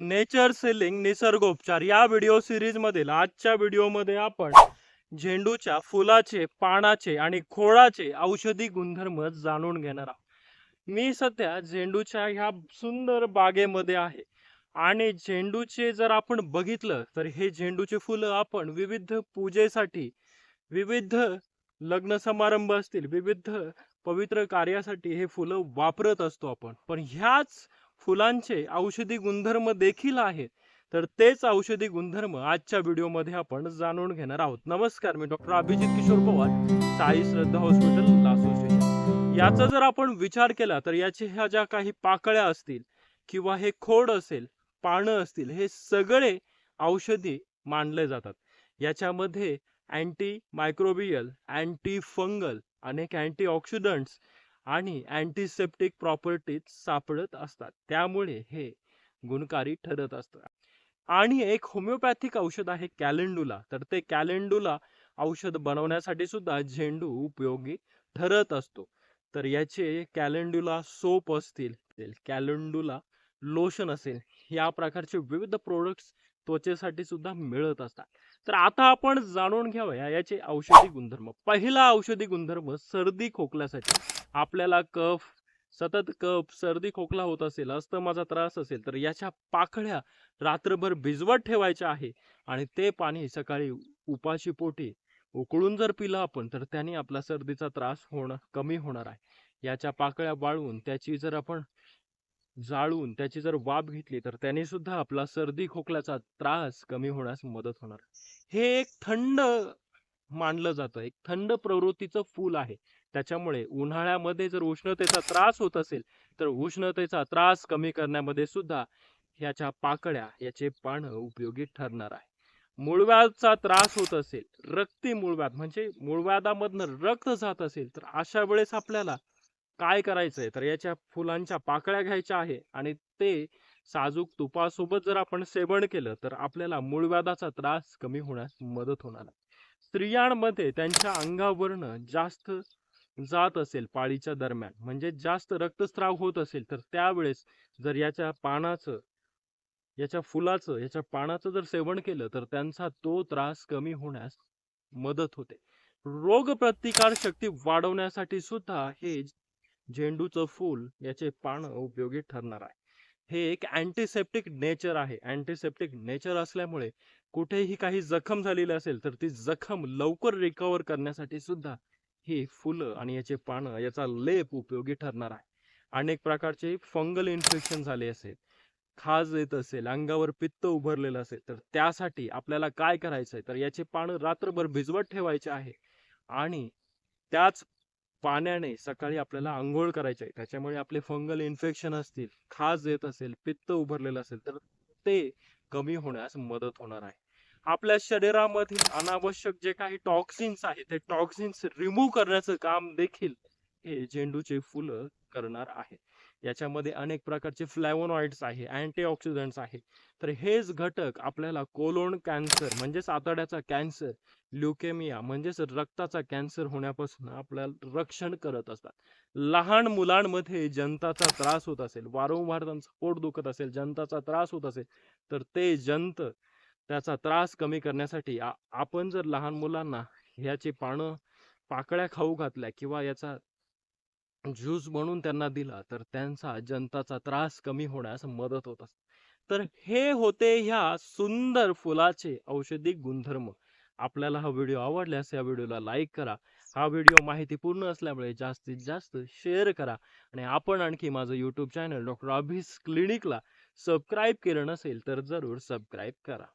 Nature selling निसर्गोपचार या video सिरीजमधील आजच्या व्हिडिओमध्ये आपण झेंडूच्या फुलाचे पानाचे आणि खोडाचे औषधी गुणधर्म जाणून घेणार आहोत. मी सध्या झेंडूच्या ह्या सुंदर बागेमध्ये आहे आणि झेंडूचे जर आपण बघितलं तर हे झेंडूचे फुलं आपण विविध पूजेसाठी विविध लग्न समारंभ असतील विविध पवित्र कार्यासाठी हे फुलं वापरत असतो आपण. पण ह्याच फुलांचे औषधी गुणधर्म देखील आहेत. तर तेच औषधी गुणधर्म आजच्या व्हिडिओमध्ये आपण जाणून घेणार आहोत. नमस्कार मी doctor Abhijit Kishor Pawar Sai Shraddha hospital association याचा जर आपण विचार केला तर याचे ह्या ज्या काही पाकळ्या असतील किंवा हे खोड असेल पानं असतील हे सगळे औषधी मानले जातात. याच्यामध्ये अँटी मायक्रोबियल अँटी फंगल अनेक अँटी ऑक्सिडंट्स आणि अँटीसेप्टिक प्रॉपर्टीज सापडत असतात. त्यामुळे हे गुणकारी ठरत असतं. आणि एक होमिओपॅथिक औषध आहे कॅलेंडुला तर ते कॅलेंडुला औषध बनवण्यासाठी सुद्धा झेंडू उपयोगी ठरत असतो. तर याचे कॅलेंडुला सोप असतील कॅलेंडुला लोशन असेल या प्रकारचे विविध प्रोडक्ट्स त्वचेसाठी सुद्धा मिळत असतात. तर आता आपण जाणून घ्यावया याचे औषधी गुणधर्म. पहिला औषधी गुणधर्म सर्दी खोकल्यासाठी. आपल्याला कफ सतत कफ सर्दी खोकला होत असेल अस्तमाचा त्रास असेल तर याच्या पाकळ्या रात्रभर भिजवत ठेवायच्या आहे. आणि ते पाणी सकाळी उपाशी पोटी उकळून जर पिलं आपण तर त्याने आपला सर्दीचा त्रास होणं कमी होणार आहे. याच्या पाकळ्या वाळवून त्याची जर आपण जाळून त्याची जर वाफ घेतली तर त्याने सुद्धा आपला सर्दी खोकल्याचा त्रास कमी होण्यास मदत होणार. हे एक थंड मानलं जातं. एक थंड प्रवृत्तीचं फूल आहे. त्याच्यामुळे उन्हाळ्यामध्ये जर उष्णतेचा त्रास होत असेल तर उष्णतेचा त्रास कमी करण्यामध्ये सुद्धा ह्याच्या पाकळ्या याचे पानं उपयोगी ठरणार आहे. मुळव्याचा त्रास होत असेल रक्ती मूळव्याध म्हणजे मूळव्याधामधनं रक्त जात असेल तर अशा वेळेस आपल्याला काय करायचंय? तर याच्या फुलांच्या पाकळ्या घ्यायच्या आहे आणि ते साजूक तुपासोबत जर आपण सेवन केलं तर आपल्याला मूळव्याधाचा त्रास कमी होण्यास मदत होणार आहे. स्त्रियांमध्ये त्यांच्या अंगावरनं जास्त जात असेल पाळीच्या दरम्यान म्हणजे जास्त रक्तस्राव होत असेल तर त्यावेळेस जर याच्या पानाचं याच्या फुलाचं याच्या पानाचं जर सेवन केलं तर त्यांचा तो त्रास कमी होण्यास मदत होते. रोगप्रतिकार शक्ती वाढवण्यासाठी सुद्धा हे झेंडूचं फूल याचे पानं उपयोगी ठरणार आहे. हे एक अँटीसेप्टिक नेचर आहे. अँटीसेप्टिक नेचर असल्यामुळे कुठेही काही जखम झालेली असेल तर ती जखम लवकर रिकवर करण्यासाठी सुद्धा ही फुलं आणि याचे पानं याचा लेप उपयोगी ठरणार आहे. अनेक प्रकारचे फंगल इन्फेक्शन झाले असेल खाज येत असेल अंगावर पित्त उभरलेलं असेल तर त्यासाठी आपल्याला काय करायचंय? तर याचे पानं रात्रभर भिजवत ठेवायचे आहे. आणि त्याच पाण्याने सकाळी आपल्याला आंघोळ करायची आहे. त्याच्यामुळे आपले फंगल इन्फेक्शन असतील खाज येत असेल पित्त उभरलेलं असेल तर ते कमी होण्यास मदत होणार आहे. आपल्या शरीरामधील अनावश्यक जे काही टॉक्सिन्स आहेत ते टॉक्सिन्स रिमूव्ह करण्याचं काम देखील हे झेंडूचे फुलं करणार आहे. याच्यामध्ये अनेक प्रकारचे फ्लॅवोनॉइड्स आहे अँटीऑक्सिडंट्स आहे. तर हेच घटक आपल्याला कोलोन कॅन्सर म्हणजेच आतड्याचा कॅन्सर ल्युकेमिया म्हणजेच रक्ताचा कॅन्सर होण्यापासून आपल्याला रक्षण करत असतात. लहान मुलांमध्ये जंताचा त्रास होत असेल वारंवार त्यांचं पोट दुखत असेल जंताचा त्रास होत असेल तर ते जंत त्याचा त्रास कमी करण्यासाठी आपण जर लहान मुलांना ह्याची पानं पाकळ्या खाऊ घातल्या किंवा याचा ज्यूज म्हणून त्यांना दिला तर त्यांचा जनताचा त्रास कमी होण्यास मदत होत असते. तर हे होते ह्या सुंदर फुलाचे औषधी गुणधर्म. आपल्याला हा व्हिडिओ आवडल्यास या व्हिडिओला लाईक करा. हा व्हिडिओ माहितीपूर्ण असल्यामुळे जास्तीत जास्त शेअर करा आणि आपण आणखी माझं यूट्यूब चॅनल डॉक्टर अभिस क्लिनिकला सबस्क्राईब केलं नसेल तर जरूर सबस्क्राईब करा.